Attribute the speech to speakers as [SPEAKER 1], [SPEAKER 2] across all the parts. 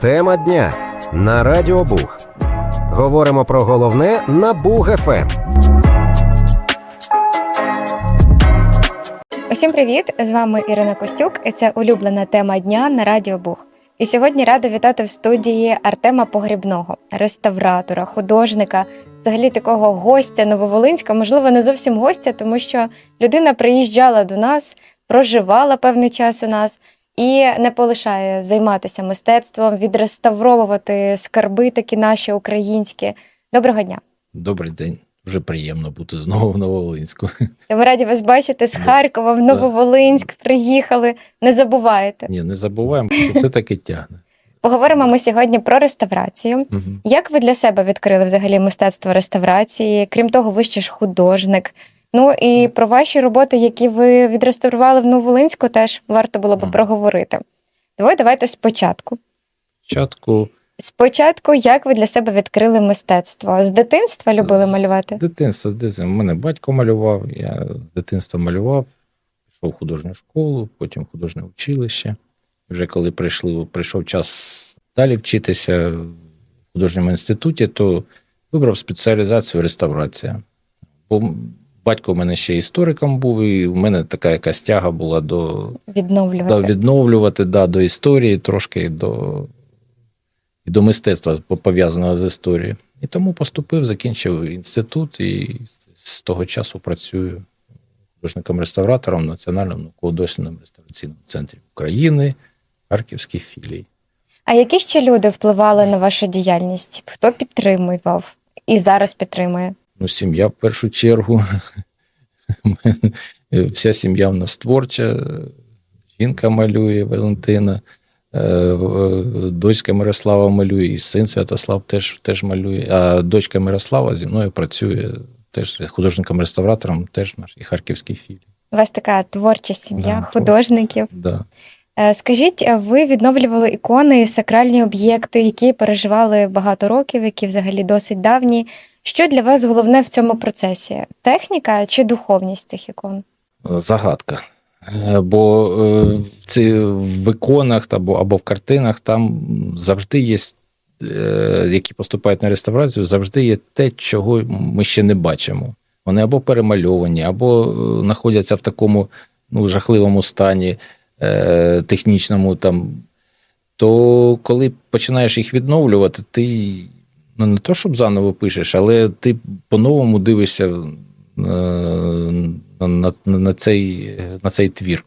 [SPEAKER 1] Тема дня на Радіо Буг. Говоримо про головне на Ем. Буг ФМ.
[SPEAKER 2] Усім привіт! З вами Ірина Костюк, і це улюблена тема дня на Радіо Буг. І сьогодні рада вітати в студії Артема Погрібного, реставратора, художника, взагалі такого гостя Нововолинська, можливо, не зовсім гостя, тому що людина приїжджала до нас, проживала певний час у нас і не полишає займатися мистецтвом, відреставровувати скарби такі наші українські. Доброго дня!
[SPEAKER 3] Добрий день. Дуже приємно бути знову в Нововолинську.
[SPEAKER 2] Ми раді вас бачити з Харкова в Нововолинськ. Приїхали. Не забувайте.
[SPEAKER 3] Ні, не забуваємо, що все таки тягне.
[SPEAKER 2] Поговоримо ми сьогодні про реставрацію.
[SPEAKER 3] Мгм.
[SPEAKER 2] Як ви для себе відкрили взагалі мистецтво реставрації? Крім того, ви ще ж художник. Ну і про ваші роботи, які ви відреставрували в Нововолинську, теж варто було би
[SPEAKER 3] Мгм.
[SPEAKER 2] проговорити. Давай давайте спочатку.
[SPEAKER 3] Спочатку
[SPEAKER 2] Спочатку, як ви для себе відкрили мистецтво? З дитинства любили
[SPEAKER 3] з
[SPEAKER 2] малювати?
[SPEAKER 3] дитинства, з дитинства. У мене батько малював, я з дитинства малював, пішов в художню школу, потім в художнє училище. Вже коли прийшли, прийшов час далі вчитися в художньому інституті, то вибрав спеціалізацію реставрація. Бо батько в мене ще істориком був, і в мене така якась тяга була до
[SPEAKER 2] Відновлювати.
[SPEAKER 3] да, відновлювати да, до історії, трошки до, і до мистецтва пов'язаного з історією. І тому поступив, закінчив інститут і з того часу працюю художником-реставратором в Національному науково-дослідному реставраційному центрі України, Харківській філії.
[SPEAKER 2] А які ще люди впливали на вашу діяльність? Хто підтримував і зараз підтримує?
[SPEAKER 3] Ну, сім'я в першу чергу. Вся сім'я в нас творча. Жінка малює Валентина, е, е, дочка Мирослава малює, і син Святослав теж, теж малює. А дочка Мирослава зі мною працює теж художником-реставратором, теж в нашій харківській філії.
[SPEAKER 2] У вас така творча сім'я
[SPEAKER 3] Да,
[SPEAKER 2] художників.
[SPEAKER 3] Да.
[SPEAKER 2] Е, Скажіть, ви відновлювали ікони, сакральні об'єкти, які переживали багато років, які взагалі досить давні. Що для вас головне в цьому процесі? Техніка чи духовність цих ікон?
[SPEAKER 3] загадка. Е, Бо е, в ці, в іконах або, або в картинах там завжди є, е, які поступають на реставрацію, завжди є те, чого ми ще не бачимо. Вони або перемальовані, або знаходяться в такому ну, жахливому стані технічному. Там. То коли починаєш їх відновлювати, ти ну, не то, щоб заново пишеш, але ти по-новому дивишся е, на, на, на, цей, на цей твір.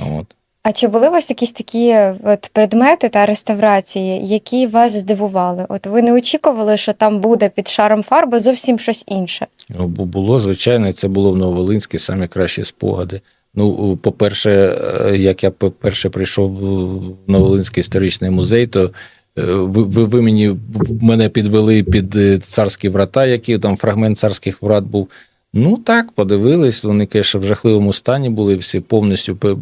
[SPEAKER 3] От.
[SPEAKER 2] А чи були у вас якісь такі от предмети та реставрації, які вас здивували? От ви не очікували, що там буде під шаром фарби зовсім щось інше?
[SPEAKER 3] Ну, бо було, звичайно, це було в Нововолинській самі кращі спогади. Ну, по-перше, е, як я перше прийшов в Нововолинський історичний музей, то ви, ви, ви мені мене підвели під е, царські врата, які там фрагмент царських врат був. Ну так, подивились, вони, звісно, в жахливому стані були всі повністю.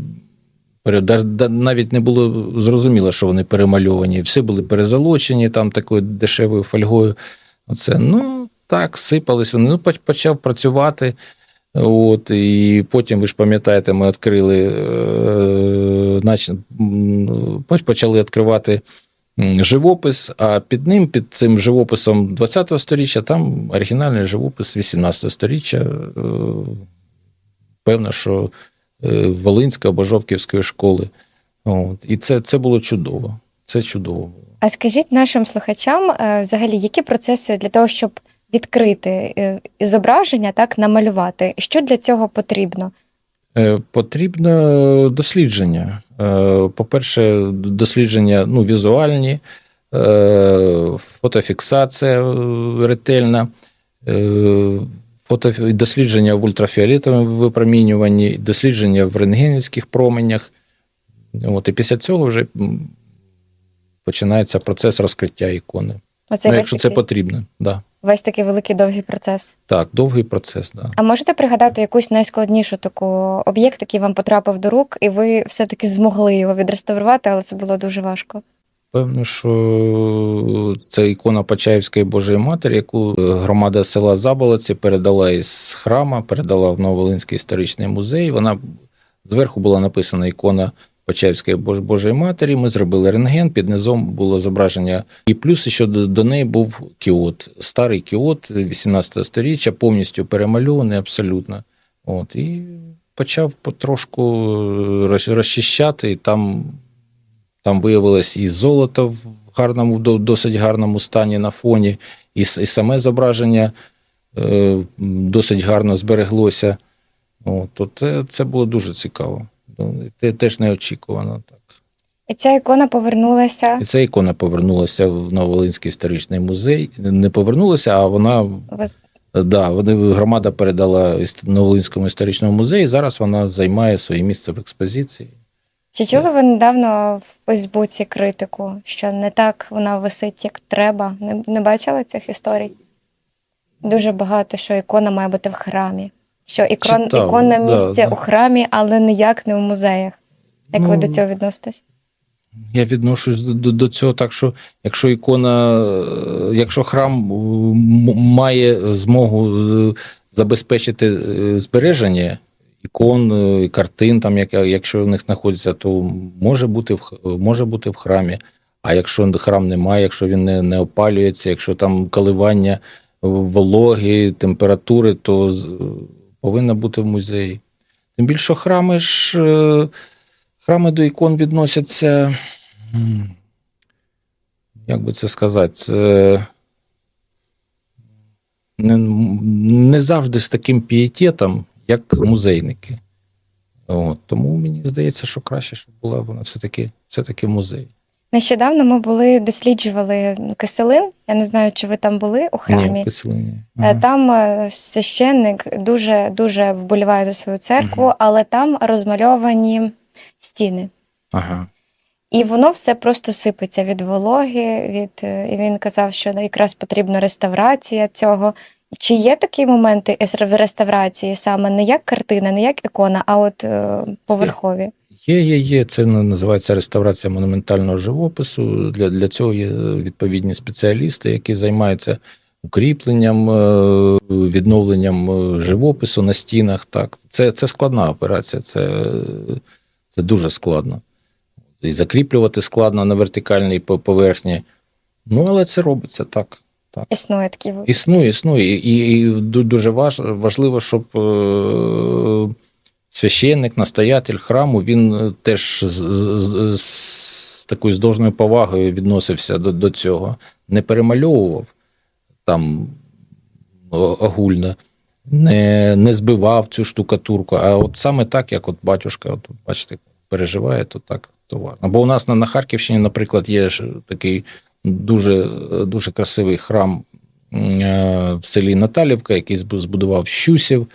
[SPEAKER 3] Навіть не було зрозуміло, що вони перемальовані. Всі були перезолочені там такою дешевою фольгою. Оце, ну так, сипались вони. Ну, почав працювати. От, і потім, ви ж пам'ятаєте, ми відкрили, е, почали відкривати живопис, а під ним, під цим живописом 20-го сторіччя, там оригінальний живопис 18-го сторіччя. Е, Певно, що е, Волинської або Жовківської школи. От. І це, це було чудово. Це чудово було.
[SPEAKER 2] А скажіть нашим слухачам, е, взагалі, які процеси для того, щоб відкрити зображення, так намалювати? Що для цього потрібно?
[SPEAKER 3] Е, Потрібно дослідження. Е, По-перше, дослідження ну, візуальні, е, фотофіксація ретельна, фото, дослідження в ультрафіолетовому випромінюванні, дослідження в рентгенівських променях. От, і після цього вже починається процес розкриття ікони.
[SPEAKER 2] Оце
[SPEAKER 3] ну, якщо це потрібно. Да.
[SPEAKER 2] Весь такий великий довгий процес.
[SPEAKER 3] Так, довгий процес. Да.
[SPEAKER 2] А можете пригадати якусь найскладнішу таку об'єкт, який вам потрапив до рук, і ви все-таки змогли його відреставрувати, але це було дуже важко.
[SPEAKER 3] Певно, що це ікона Почаївської Божої Матері, яку громада села Заболоці передала із храма, передала в Нововолинський історичний музей. Вона зверху була написана ікона Почаївської Бож- Божої Матері. Ми зробили рентген, під низом було зображення. І плюс ще до, до неї був кіот, старий кіот 18 століття, повністю перемальований абсолютно. От, і почав потрошку розчищати, і там, там виявилось і золото в гарному, досить гарному стані на фоні, і, і саме зображення е, досить гарно збереглося. От, то це, це було дуже цікаво. Ну, теж неочікувано. Так.
[SPEAKER 2] І ця ікона повернулася.
[SPEAKER 3] І ця ікона повернулася в Нововолинський історичний музей. Не повернулася, а вона
[SPEAKER 2] Ви-
[SPEAKER 3] да, вони, громада передала Нововолинському історичному музею. і Зараз вона займає своє місце в експозиції.
[SPEAKER 2] Чи чули ви недавно в Фейсбуці критику, що не так вона висить, як треба? Не, не бачили цих історій? Дуже багато, що ікона має бути в храмі. Що ікон,
[SPEAKER 3] Читав,
[SPEAKER 2] іконне
[SPEAKER 3] да,
[SPEAKER 2] місце
[SPEAKER 3] да.
[SPEAKER 2] у храмі, але ніяк не в музеях. Як ви
[SPEAKER 3] Ну,
[SPEAKER 2] до цього відноситесь?
[SPEAKER 3] Я відношусь до, до, цього так, що якщо ікона, е, якщо храм е, має змогу е, забезпечити збереження ікон, картин, там, як- якщо в них знаходиться, то може бути в, може бути в храмі. А якщо храм немає, якщо він не, не опалюється, якщо там коливання вологи, температури, то повинна бути в музеї. Тим більше храми ж. е, Храми до ікон відносяться. Як би це сказати? Не, не завжди з таким пієтетом, як музейники. От, тому мені здається, що краще, щоб була вона все-таки, все-таки музей.
[SPEAKER 2] Нещодавно ми були, досліджували Киселин. Я не знаю, чи ви там були у храмі.
[SPEAKER 3] Ні.
[SPEAKER 2] Е,
[SPEAKER 3] Ага.
[SPEAKER 2] Там е, священник дуже дуже вболіває за свою церкву,
[SPEAKER 3] Мгм.
[SPEAKER 2] але там розмальовані стіни.
[SPEAKER 3] ага.
[SPEAKER 2] І воно все просто сипеться від вологи. Від е, і він казав, що якраз потрібна реставрація цього. Чи є такі моменти в реставрації саме не як картина, не як ікона, а от поверхові?
[SPEAKER 3] Є, є, є. Це називається реставрація монументального живопису. Для, для цього є відповідні спеціалісти, які займаються укріпленням, е, відновленням е, живопису на стінах. Так, це, це складна операція, це, це дуже складно. І закріплювати складно на вертикальній поверхні. Ну, але це робиться так. так.
[SPEAKER 2] Існує такі
[SPEAKER 3] Існує, існує. І, і ду- дуже важ, важливо, щоб е, священник, настоятель храму, він е, теж з, з, з, з такою з должною повагою відносився до, до цього. Не перемальовував там огульно, не, не збивав цю штукатурку, а от саме так, як от батюшка, от, бачите, переживає, то так то важно. Бо у нас на, на Харківщині, наприклад, є такий дуже, дуже красивий храм е, в селі Наталівка, який збудував Щусів,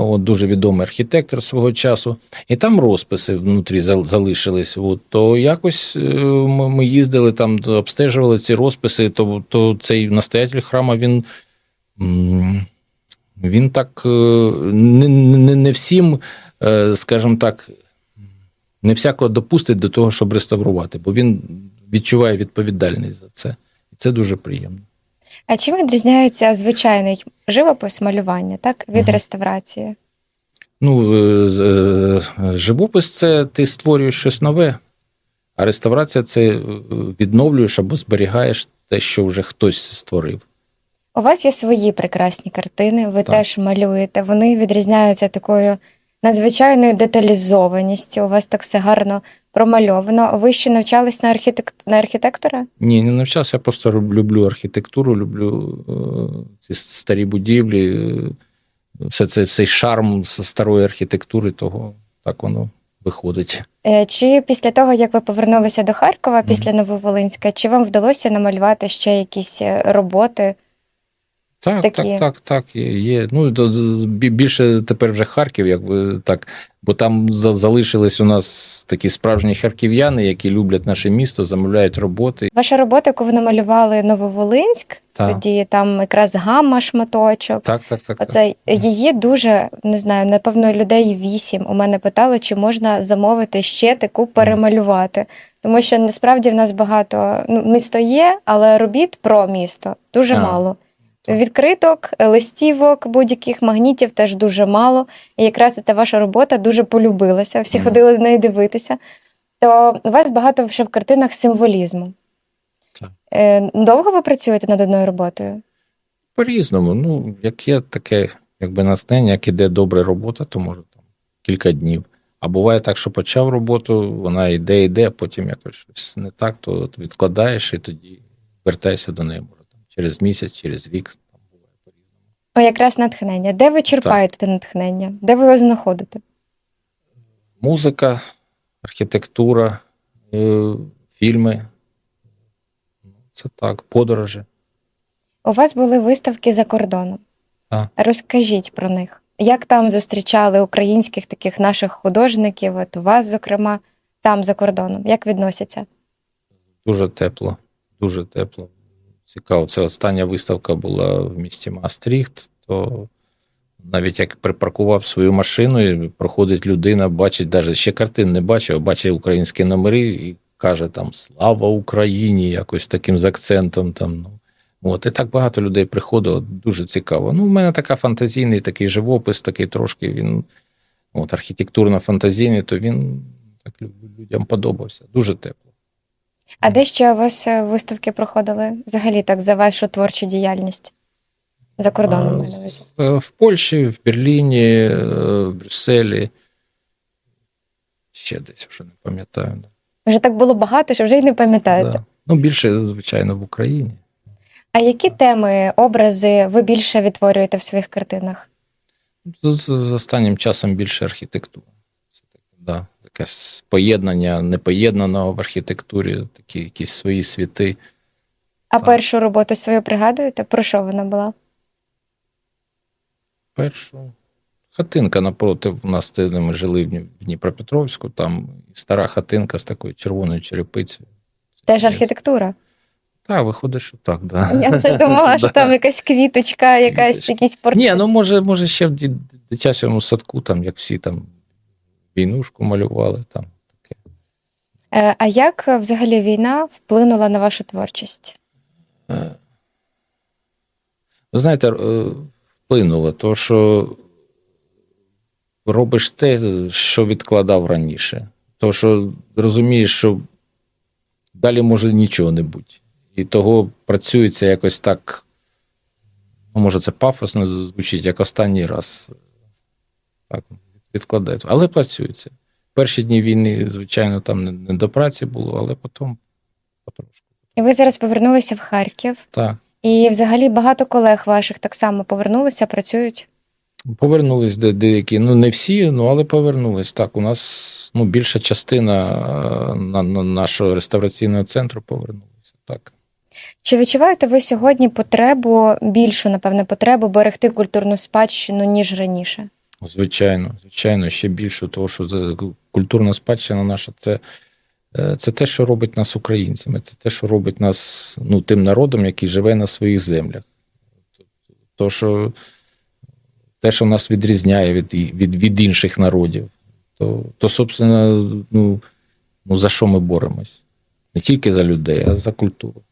[SPEAKER 3] от, дуже відомий архітектор свого часу. І там розписи внутрі залишились. От, то якось е, ми, їздили там, обстежували ці розписи, то, то цей настоятель храма він. Він так е, не, не, не всім, е, скажімо так, не всякого допустить до того, щоб реставрувати, бо він відчуває відповідальність за це. І це дуже приємно.
[SPEAKER 2] А чим відрізняється звичайний живопис малювання, так від
[SPEAKER 3] Мгм.
[SPEAKER 2] реставрації?
[SPEAKER 3] Ну, е, е, живопис це ти створюєш щось нове, а реставрація це е, відновлюєш або зберігаєш те, що вже хтось створив.
[SPEAKER 2] У вас є свої прекрасні картини, ви
[SPEAKER 3] Так.
[SPEAKER 2] теж малюєте. Вони відрізняються такою надзвичайною деталізованістю. У вас так все гарно промальовано. Ви ще навчались на, архітек... на архітектора?
[SPEAKER 3] Ні, не навчався, я просто люблю архітектуру, люблю е, ці старі будівлі, е, все це, цей шарм з старої архітектури, того так воно виходить.
[SPEAKER 2] Е, Чи після того, як ви повернулися до Харкова, після Нововолинська, чи вам вдалося намалювати ще якісь е, роботи?
[SPEAKER 3] Так,
[SPEAKER 2] Такі.
[SPEAKER 3] так, так, так. Є. є. Ну, більше тепер вже Харків, якби так. Бо там за- залишились у нас такі справжні харків'яни, які люблять наше місто, замовляють роботи.
[SPEAKER 2] Ваша робота, яку ви намалювали Нововолинськ,
[SPEAKER 3] Так.
[SPEAKER 2] тоді там якраз гамма шматочок.
[SPEAKER 3] Так, так, так. так.
[SPEAKER 2] Її дуже не знаю, напевно, людей вісім. У мене питали, чи можна замовити ще таку перемалювати. Тому що насправді в нас багато ну, місто є, але робіт про місто дуже
[SPEAKER 3] А,
[SPEAKER 2] мало. Відкриток, листівок, будь-яких магнітів теж дуже мало. І якраз ця ваша робота дуже полюбилася. Всі
[SPEAKER 3] Мгм.
[SPEAKER 2] ходили на неї дивитися. то у вас багато вже в картинах символізму.
[SPEAKER 3] Так.
[SPEAKER 2] Е, довго ви працюєте над одною роботою?
[SPEAKER 3] По-різному. Ну, як є таке, якби натхнення, як іде добра робота, то може там кілька днів. А буває так, що почав роботу, вона йде, йде, а потім якось щось не так, то відкладаєш і тоді вертаєшся до неї. Через місяць, через рік. Там буває по-різному.
[SPEAKER 2] О, якраз натхнення. Де ви черпаєте те натхнення? Де ви його знаходите?
[SPEAKER 3] Музика, архітектура, е, фільми. Ну, Це так, подорожі.
[SPEAKER 2] У вас були виставки за кордоном.
[SPEAKER 3] Так.
[SPEAKER 2] Розкажіть про них. Як там зустрічали українських таких наших художників, от вас, зокрема, там за кордоном? Як відносяться?
[SPEAKER 3] Дуже тепло, дуже тепло. Цікаво. Це остання виставка була в місті Маастріхт, то навіть як припаркував свою машину, і проходить людина, бачить, навіть ще картин не бачив, бачить українські номери і каже там Слава Україні! якось таким з акцентом. Там, ну. От, і так багато людей приходило, дуже цікаво. Ну, в мене така фантазійний такий живопис, такий трошки він от, архітектурно-фантазійний, то він так людям подобався. Дуже тепло.
[SPEAKER 2] А де ще у вас е, виставки проходили взагалі так за вашу творчу діяльність? За кордоном.
[SPEAKER 3] А,
[SPEAKER 2] маю на увазі.
[SPEAKER 3] е, В Польщі, в Берліні, е, в Брюсселі. Ще десь вже не пам'ятаю.
[SPEAKER 2] Вже так було багато, що вже й не пам'ятаєте.
[SPEAKER 3] Да. Ну, більше, звичайно, в Україні.
[SPEAKER 2] А які теми, образи ви більше відтворюєте в своїх картинах?
[SPEAKER 3] Тут з останнім часом більше архітектура. Це с- поєднання непоєднаного в архітектурі, такі якісь свої світи.
[SPEAKER 2] А
[SPEAKER 3] Так.
[SPEAKER 2] першу роботу свою пригадуєте? Про що вона була?
[SPEAKER 3] Першу хатинка напроти у нас де ми жили в Дніпропетровську, там стара хатинка з такою червоною черепицею.
[SPEAKER 2] Теж архітектура.
[SPEAKER 3] Так, виходить, що так, да.
[SPEAKER 2] Я все думала, що там якась квіточка, якась якийсь портрет.
[SPEAKER 3] Ні, ну може, може ще в дитячому садку, там, як всі там війнушку малювали. Там, таке.
[SPEAKER 2] Е, А як е, взагалі війна вплинула на вашу творчість?
[SPEAKER 3] Е, Ви знаєте, вплинуло, то що робиш те, що відкладав раніше. То, що розумієш, що далі може нічого не бути. І того працюється якось так. Ну, може, це пафосно звучить, як останній раз. Так, відкладають. Але працюється. Перші дні війни, звичайно, там не, не до праці було, але потім потрошку.
[SPEAKER 2] І ви зараз повернулися в Харків,
[SPEAKER 3] Так.
[SPEAKER 2] і взагалі багато колег ваших так само повернулися, працюють.
[SPEAKER 3] Повернулись де, деякі, ну не всі, ну але повернулись. Так, у нас ну, більша частина е, на, на нашого реставраційного центру повернулася. Так.
[SPEAKER 2] Чи відчуваєте ви сьогодні потребу, більшу, напевне, потребу берегти культурну спадщину, ніж раніше?
[SPEAKER 3] Звичайно, звичайно, ще більше того, що за- культурна спадщина наша це, е, це те, що робить нас українцями, це те, що робить нас ну, тим народом, який живе на своїх землях. То, що, те, що нас відрізняє від, від, від інших народів, то, то собственно, ну, ну, за що ми боремось? Не тільки за людей, а за культуру.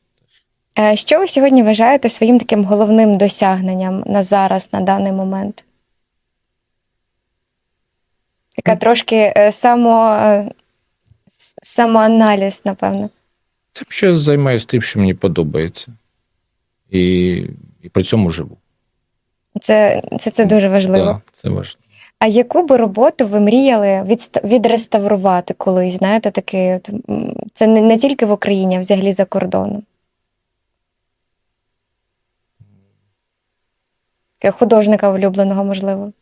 [SPEAKER 2] Е, Що ви сьогодні вважаєте своїм таким головним досягненням на зараз, на даний момент? Така трошки е, само, е, с- самоаналіз, напевно.
[SPEAKER 3] Тим, що я займаюся тим, що мені подобається. І, і при цьому живу.
[SPEAKER 2] Це, це, це дуже важливо.
[SPEAKER 3] Так, це важливо.
[SPEAKER 2] А яку би роботу ви мріяли відста- відреставрувати колись? Знаєте, таке, от, м, це не, не тільки в Україні, а взагалі за кордоном. Таке Художника улюбленого, можливо.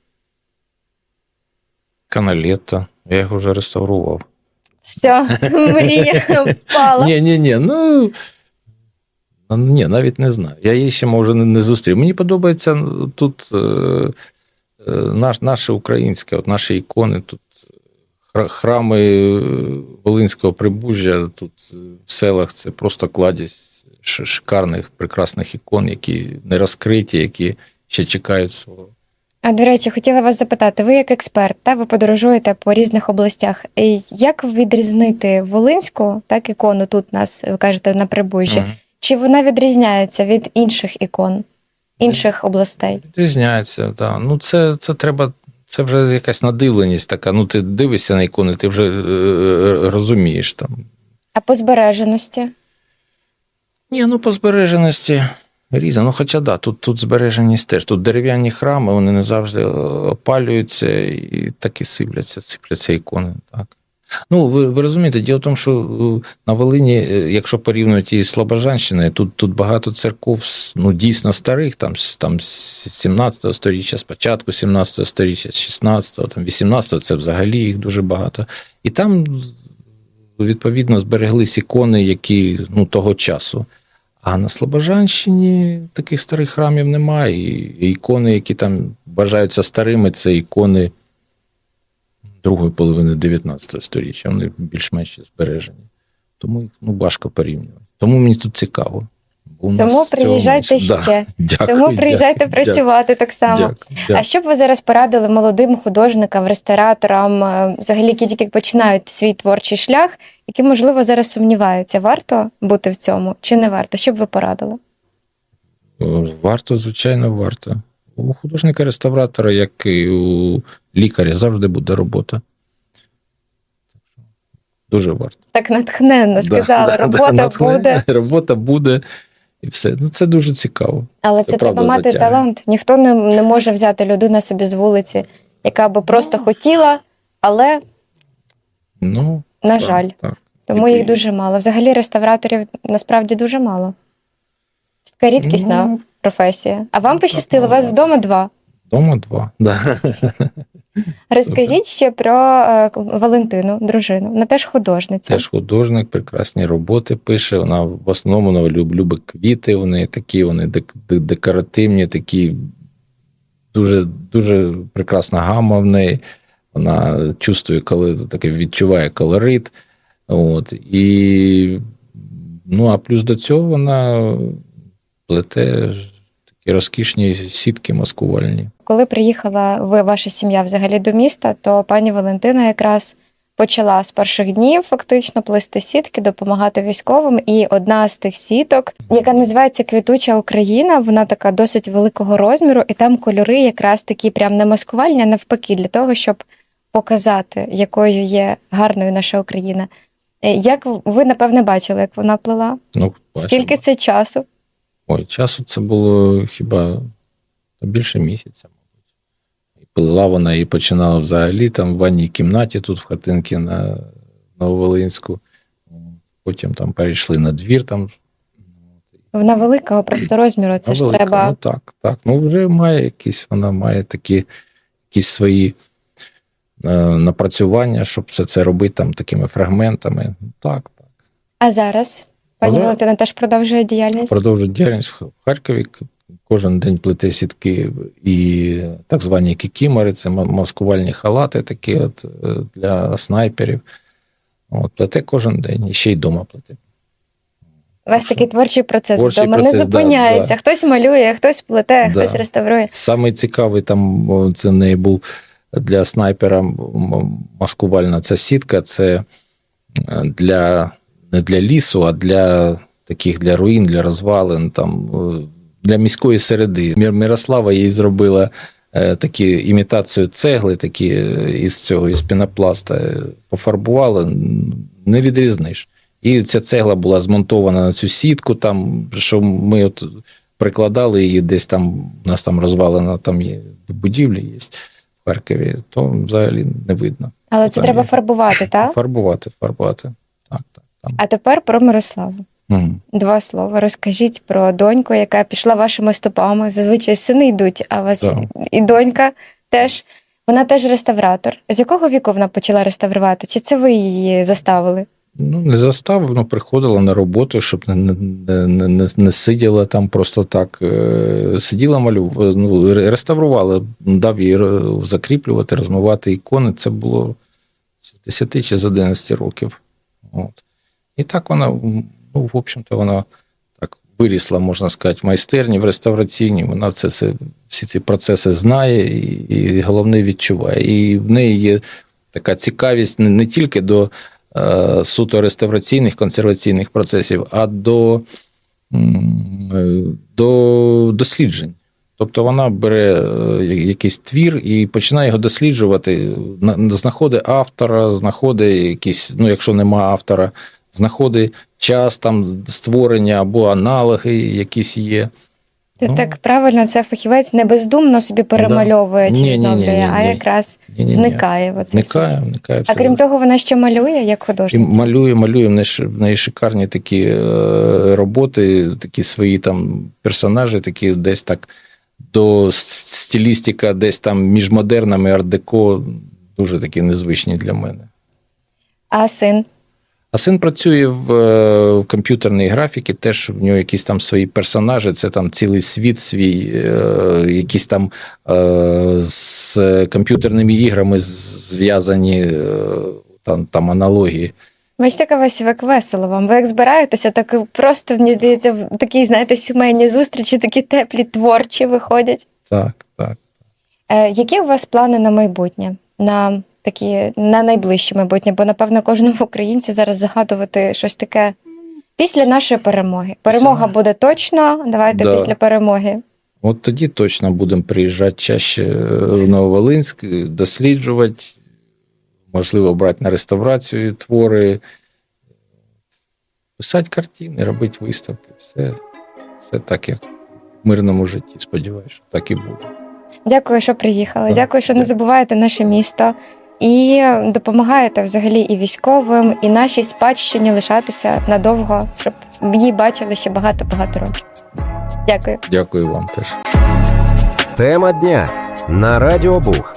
[SPEAKER 3] Каналета. Я його вже реставрував.
[SPEAKER 2] Все, мрія впала.
[SPEAKER 3] Ні, ні, ні. Ну ну, ні, навіть не знаю. Я її ще може не, зустрів. Мені подобається ну, тут е, е, наш, наше українське, от наші ікони, тут храми Волинського прибужжя, тут е, в селах це просто кладість шикарних, прекрасних ікон, які не розкриті, які ще чекають свого.
[SPEAKER 2] А до речі, хотіла вас запитати: ви як експерт, та ви подорожуєте по різних областях. Як відрізнити волинську так ікону тут нас ви кажете на прибужжі?
[SPEAKER 3] Мгм.
[SPEAKER 2] Чи вона відрізняється від інших ікон, інших областей?
[SPEAKER 3] Відрізняється, так. Ну, це, це треба це вже якась надивленість така. Ну, ти дивишся на ікони, ти вже е, розумієш там.
[SPEAKER 2] А по збереженості?
[SPEAKER 3] Ні, ну по збереженості різно. Ну, хоча да, тут, тут збереженість теж. Тут дерев'яні храми, вони не завжди е, опалюються і так і сипляться, сипляться ікони. Так. Ну, ви, ви розумієте, діло в тому, що е, на Волині, е, якщо порівнювати із Слобожанщиною, тут, тут багато церков ну, дійсно старих, там, там з 17 століття, спочатку 17 го століття, 16, там, 18-го, це взагалі їх дуже багато. І там, відповідно, збереглись ікони, які ну, того часу. А на Слобожанщині таких старих храмів немає. І ікони, які там вважаються старими, це ікони другої половини 19 століття. Вони більш-менш збережені. Тому їх ну, важко порівнювати. Тому мені тут цікаво. У
[SPEAKER 2] Тому приїжджайте.
[SPEAKER 3] Да.
[SPEAKER 2] ще.
[SPEAKER 3] Дякую,
[SPEAKER 2] Тому приїжджайте
[SPEAKER 3] дякую,
[SPEAKER 2] працювати так само.
[SPEAKER 3] Дякую, дякую.
[SPEAKER 2] А що б ви зараз порадили молодим художникам, рестораторам, е, взагалі, які тільки починають свій творчий шлях, які, можливо, зараз сумніваються, варто бути в цьому чи не варто? Що б ви порадили?
[SPEAKER 3] Варто, звичайно, варто. У художника-реставратора, як і у лікаря, завжди буде робота. Дуже варто.
[SPEAKER 2] Так натхненно сказали,
[SPEAKER 3] Да, да,
[SPEAKER 2] робота
[SPEAKER 3] да,
[SPEAKER 2] буде.
[SPEAKER 3] Робота буде і все. Ну, це дуже цікаво.
[SPEAKER 2] Але
[SPEAKER 3] Це
[SPEAKER 2] це, треба мати
[SPEAKER 3] затягує.
[SPEAKER 2] талант. Ніхто не, не може взяти людину собі з вулиці, яка би просто хотіла, але,
[SPEAKER 3] Ну,
[SPEAKER 2] на
[SPEAKER 3] так,
[SPEAKER 2] жаль,
[SPEAKER 3] Так.
[SPEAKER 2] тому
[SPEAKER 3] І
[SPEAKER 2] їх
[SPEAKER 3] ти-
[SPEAKER 2] дуже мало. Взагалі реставраторів насправді дуже мало. Це така рідкісна
[SPEAKER 3] Ну,
[SPEAKER 2] професія. А вам пощастило, у вас вдома два.
[SPEAKER 3] Дома два. Да.
[SPEAKER 2] Розкажіть ще про е, Валентину, дружину. Вона теж художниця.
[SPEAKER 3] Теж художник, прекрасні роботи пише. Вона в основному вона люб- любить квіти, вони такі, вони дек- де- декоративні, такі дуже, дуже прекрасна гама в неї. Вона чувствує, коли таке відчуває колорит. От. І, ну, а плюс до цього вона плете такі розкішні сітки маскувальні.
[SPEAKER 2] Коли приїхала ви, ваша сім'я взагалі до міста, то пані Валентина якраз почала з перших днів фактично плести сітки, допомагати військовим. І одна з тих сіток, яка називається Квітуча Україна, вона така досить великого розміру, і там кольори якраз такі прям не маскувальні, а навпаки, для того, щоб показати, якою є гарною наша Україна. Е, Як ви напевне бачили, як вона плела?
[SPEAKER 3] Ну,
[SPEAKER 2] Скільки це часу?
[SPEAKER 3] Ой, часу це було хіба більше місяця, плила вона і починала взагалі там в ванній кімнаті тут в хатинці на Нововолинську. Потім там перейшли на двір. Там,
[SPEAKER 2] Вона великого просто розміру. Це ж
[SPEAKER 3] велика.
[SPEAKER 2] треба.
[SPEAKER 3] Ну так, так. Ну вже має якісь, вона має такі якісь свої е, напрацювання, щоб все це робити там такими фрагментами. Так, так.
[SPEAKER 2] А зараз пані Валентина теж продовжує діяльність.
[SPEAKER 3] Продовжують діяльність в Харкові. Кожен день плете сітки і так звані кікімори, це маскувальні халати такі от е, для снайперів. От, плете кожен день, і ще й вдома плете.
[SPEAKER 2] У вас такий творчий процес
[SPEAKER 3] Творчий
[SPEAKER 2] вдома
[SPEAKER 3] процес,
[SPEAKER 2] не зупиняється.
[SPEAKER 3] да.
[SPEAKER 2] Хтось малює, хтось плете,
[SPEAKER 3] Да.
[SPEAKER 2] хтось реставрує.
[SPEAKER 3] Самий цікавий там це в неї був для снайпера маскувальна ця сітка. Це е, для не для лісу, а для таких для руїн, для розвалин, там е, для міської середи. Мір- Мирослава їй зробила е, такі імітацію цегли, такі е, із цього із пінопласта е, пофарбувала, не відрізниш. І ця цегла була змонтована на цю сітку, там, що ми от прикладали її десь там, у нас там розвалена, там є будівлі є в Харкові, то взагалі не видно.
[SPEAKER 2] Але це
[SPEAKER 3] Там
[SPEAKER 2] треба
[SPEAKER 3] є.
[SPEAKER 2] фарбувати, так?
[SPEAKER 3] Фарбувати, фарбувати. Так, так. Там.
[SPEAKER 2] А тепер про Мирославу. Два слова. Розкажіть про доньку, яка пішла вашими стопами. Зазвичай сини йдуть, а у вас
[SPEAKER 3] Так.
[SPEAKER 2] і донька теж. Вона теж реставратор. З якого віку вона почала реставрувати? Чи це ви її заставили?
[SPEAKER 3] Ну, не заставив, ну, приходила на роботу, щоб не, не, не, не, не сиділа там просто так. Е, Сиділа малю, ну, ре- реставрувала, дав їй ре- закріплювати, розмивати ікони. Це було з 10 чи з 11 років. От. І так вона, ну, в общем-то, вона так вирісла, можна сказати, в майстерні, в реставраційній. Вона це все, всі ці процеси знає і, і головне відчуває. І в неї є така цікавість не, не тільки до е, суто реставраційних консерваційних процесів, а до, е, до досліджень. Тобто вона бере е, якийсь твір і починає його досліджувати, знаходить автора, знаходить якісь, ну якщо нема автора, знаходить час там створення або аналоги якісь є.
[SPEAKER 2] Ти
[SPEAKER 3] Ну.
[SPEAKER 2] так правильно, це фахівець не бездумно собі перемальовує чи
[SPEAKER 3] Ні-ні-ні-ні-ні.
[SPEAKER 2] а якраз вникає в
[SPEAKER 3] Вникає, вникає
[SPEAKER 2] А крім того, вона ще малює як
[SPEAKER 3] І малює, малює в неї, шикарні такі е, роботи, такі свої там персонажі, такі десь так до стилістика, десь там між модернами, арт-деко, дуже такі незвичні для мене.
[SPEAKER 2] А син
[SPEAKER 3] А син працює в, е, в комп'ютерній графіці, теж в нього якісь там свої персонажі, це там цілий світ свій, е, якісь там е, з комп'ютерними іграми зв'язані е, там, там аналогії.
[SPEAKER 2] Бачите, яка вас як весело вам. Ви як збираєтеся, так просто мені здається, в такі, знаєте, сімейні зустрічі, такі теплі, творчі виходять.
[SPEAKER 3] Так, так.
[SPEAKER 2] Е, які у вас плани на майбутнє? На такі на найближче майбутнє, бо напевно кожному українцю зараз загадувати щось таке після нашої перемоги. Перемога буде точно. Давайте
[SPEAKER 3] Да.
[SPEAKER 2] після перемоги.
[SPEAKER 3] От тоді точно будемо приїжджати чаще е, в Нововолинськ, досліджувати, можливо, брати на реставрацію твори, писати картини, робити виставки. Все, все так, як в мирному житті. Сподіваюся, так і буде.
[SPEAKER 2] Дякую, що приїхали.
[SPEAKER 3] Так,
[SPEAKER 2] Дякую, що не забуваєте наше місто і допомагаєте взагалі і військовим, і нашій спадщині лишатися надовго, щоб її бачили ще багато-багато років. Дякую.
[SPEAKER 3] Дякую вам теж.
[SPEAKER 1] Тема дня на Радіо Буг.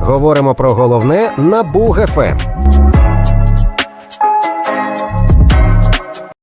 [SPEAKER 1] Говоримо про головне на Буг ФМ.